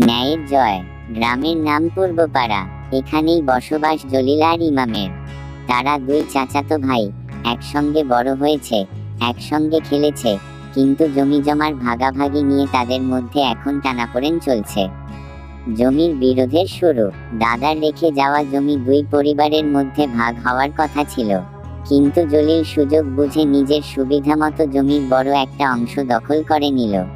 ন্যায়ের জয়, গ্রামের নাম পূর্বপাড়া, এখানেই বসবাস জলিল আর ইমামের। তারা দুই চাচাতো ভাই, একসঙ্গে বড় হয়েছে, একসঙ্গে খেলেছে, কিন্তু জমি জমার ভাগাভাগি নিয়ে তাদের মধ্যে এখন টানাপোড়েন চলছে। জমির বিরোধের শুরু, দাদার রেখে যাওয়া জমি দুই পরিবারের মধ্যে ভাগ হওয়ার কথা ছিল। কিন্তু জলিল সুযোগ বুঝে নিজের সুবিধামতো জমির বড় একটা অংশ দখল করে নিল।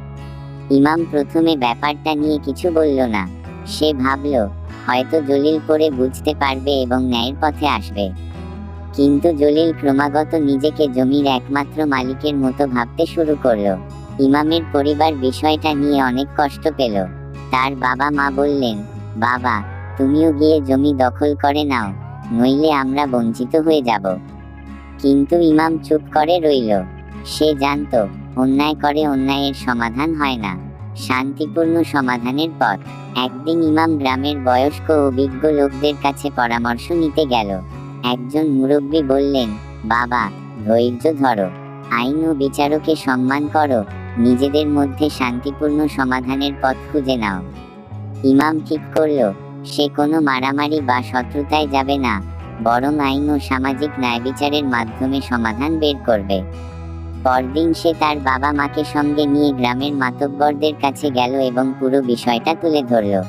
ইমাম প্রথমে ব্যাপারটা নিয়ে কিছু বলল না। সে ভাবল, হয়তো জলিল পরে বুঝতে পারবে এবং ন্যায়ের পথে আসবে। কিন্তু জলিল ক্রমাগত নিজেকে জমির একমাত্র মালিকের মতো ভাবতে শুরু করল। ইমামের পরিবার বিষয়টা নিয়ে অনেক কষ্ট পেল। তার বাবা মা বললেন, বাবা, তুমিও গিয়ে জমি দখল করে নাও, নইলে আমরা বঞ্চিত হয়ে যাব। কিন্তু ইমাম চুপ করে রইল। সে জানতো অন্যায় করে অন্যায়ের সমাধান হয় না। শান্তিপূর্ণ সমাধানের পথ। একদিন ইমাম গ্রামের বয়স্ক অভিজ্ঞ লোকদের কাছে পরামর্শ নিতে গেল। একজন মুরব্বী বললেন, বাবা, ধৈর্য ধরো। আইন ও বিচারকে সম্মান করো। নিজেদের মধ্যে শান্তিপূর্ণ সমাধানের পথ খুঁজে নাও। ইমাম ঠিক করল, সে কোনো মারামারি বা শত্রুতায় যাবে না। বরং আইন ও সামাজিক ন্যায় বিচারের মাধ্যমে সমাধান বের করবে। পরদিন সে তার বাবা মাকে সঙ্গে নিয়ে গ্রামের মাতব্বরদের কাছে গেল এবং পুরো বিষয়টা তুলে ধরল।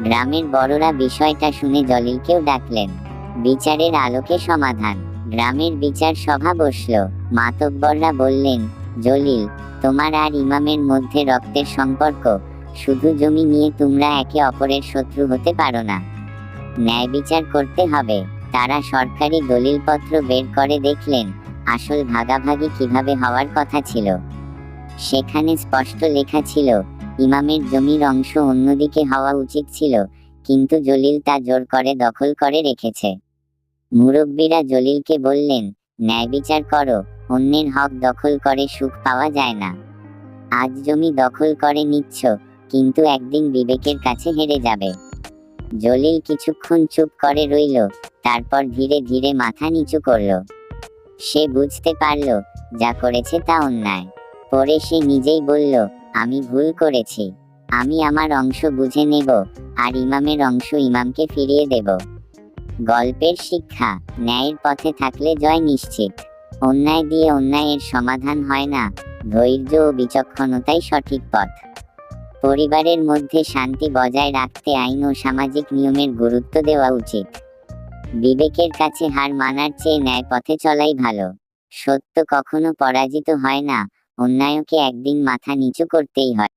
গ্রামের বড়রা বিষয়টা শুনে জলিলকেও ডাকলেন। বিচারের আলোকে সমাধান। গ্রামের বিচার সভা বসল। মাতব্বররা বললেন, জলিল, তোমার আর ইমামের মধ্যে রক্তের সম্পর্ক। শুধু জমি নিয়ে তোমরা একে অপরের শত্রু হতে পারো না। ন্যায় বিচার করতে হবে। তারা সরকারি দলিলপত্র বের করে দেখলেন আসল ভাগাভাগি কীভাবে হওয়ার কথা ছিল? সেখানে স্পষ্ট লেখা ছিল, ইমামের জমির অংশ অন্যদিকে হওয়া উচিত ছিল, কিন্তু জলিল তা জোর করে দখল করে রেখেছে। মুরব্বীরা জলিলকে বললেন, ন্যায় বিচার করো, অন্যের হক দখল করে সুখ পাওয়া যায় না। আজ জমি দখল করে নিচ্ছ, কিন্তু একদিন বিবেকের কাছে হেরে যাবে। জলিল কিছুক্ষণ চুপ করে রইল, তারপর ধীরে ধীরে মাথা নিচু করল। সে বুঝতে পারল যা করেছে তা অন্যায়। পরে সে নিজেই বলল, আমি ভুল করেছি। আমি আমার অংশ বুঝে নেব আর ইমামের অংশ ইমামকে ফিরিয়ে দেব। গল্পের শিক্ষা, ন্যায়ের পথে থাকলে জয় নিশ্চিত। অন্যায় দিয়ে অন্যায়ের সমাধান হয় না। ধৈর্য ও বিচক্ষণতাই সঠিক পথ। পরিবারের মধ্যে শান্তি বজায় রাখতে আইন ও সামাজিক নিয়মের গুরুত্ব দেওয়া উচিত। বিবেকের কাছে হার মানার চেয়ে ন্যায় পথে চলাই ভালো। সত্য কখনো পরাজিত হয় না, অন্যায়কে একদিন মাথা নিচু করতেই হয়।